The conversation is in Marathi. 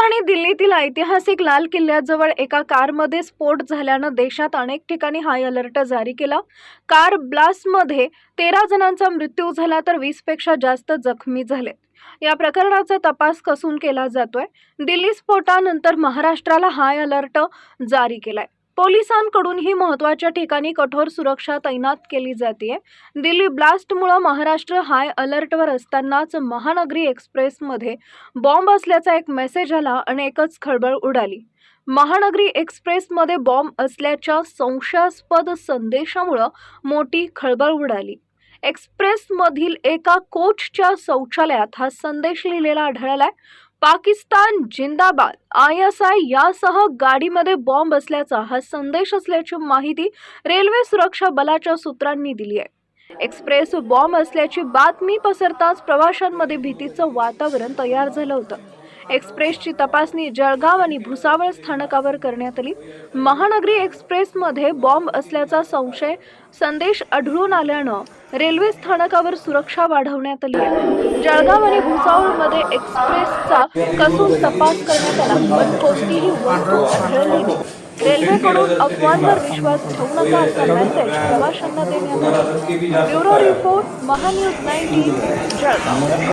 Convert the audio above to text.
राजधानी दिल्लीतील ऐतिहासिक लाल किल्ल्याजवळ एका कारमध्ये स्फोट झाल्यानं देशात अनेक ठिकाणी हाय अलर्ट जारी केला. कार ब्लास्टमध्ये तेरा जणांचा मृत्यू झाला तर वीसपेक्षा जास्त जखमी झाले. या प्रकरणाचा तपास कसून केला जातोय? दिल्ली स्फोटानंतर महाराष्ट्राला हाय अलर्ट जारी केलाय. पोलिसांकडून ही महत्त्वाच्या ठिकाणी कठोर सुरक्षा तैनात केली जाते. दिल्ली ब्लास्टमुळे महाराष्ट्र हाय अलर्टवर असतानाच महानगरी एक्सप्रेसमध्ये बॉम्ब असल्याचा एक मेसेज आला आणि एकच खळबळ उडाली. महानगरी एक्सप्रेसमध्ये बॉम्ब असल्याच्या संशयास्पद संदेशामुळं मोठी खळबळ उडाली. एक्सप्रेसमधील एका कोचच्या शौचालयात हा संदेश लिहिलेला आढळलाय. पाकिस्तान जिंदाबाद आय एस आय यासह गाडीमध्ये बॉम्ब असल्याचा हा संदेश असल्याची माहिती रेल्वे सुरक्षा बलाच्या सूत्रांनी दिली आहे. एक्सप्रेस बॉम्ब असल्याची बातमी पसरताच प्रवाशांमध्ये भीतीचं वातावरण तयार झालं होतं. एक्सप्रेसची तपासणी जळगाव आणि भुसावळ स्थानकावर करण्यात आली. महानगरी एक्सप्रेसमध्ये बॉम्ब असल्याचा संशय संदेश आढळून आल्यानं रेल्वे स्थानकावर सुरक्षा वाढवण्यात आली. आहे जळगाव आणि भुसावळमध्ये एक्सप्रेसचा कसून तपास करण्यात आला पण कोणतीही वस्तू आढळली नाही. रेल्वेकडून अफवांवर विश्वास ठेवू नका असा मेसेज प्रवाशांना देण्यात आला. Bureau report MahaNews nineteen Jalgaon.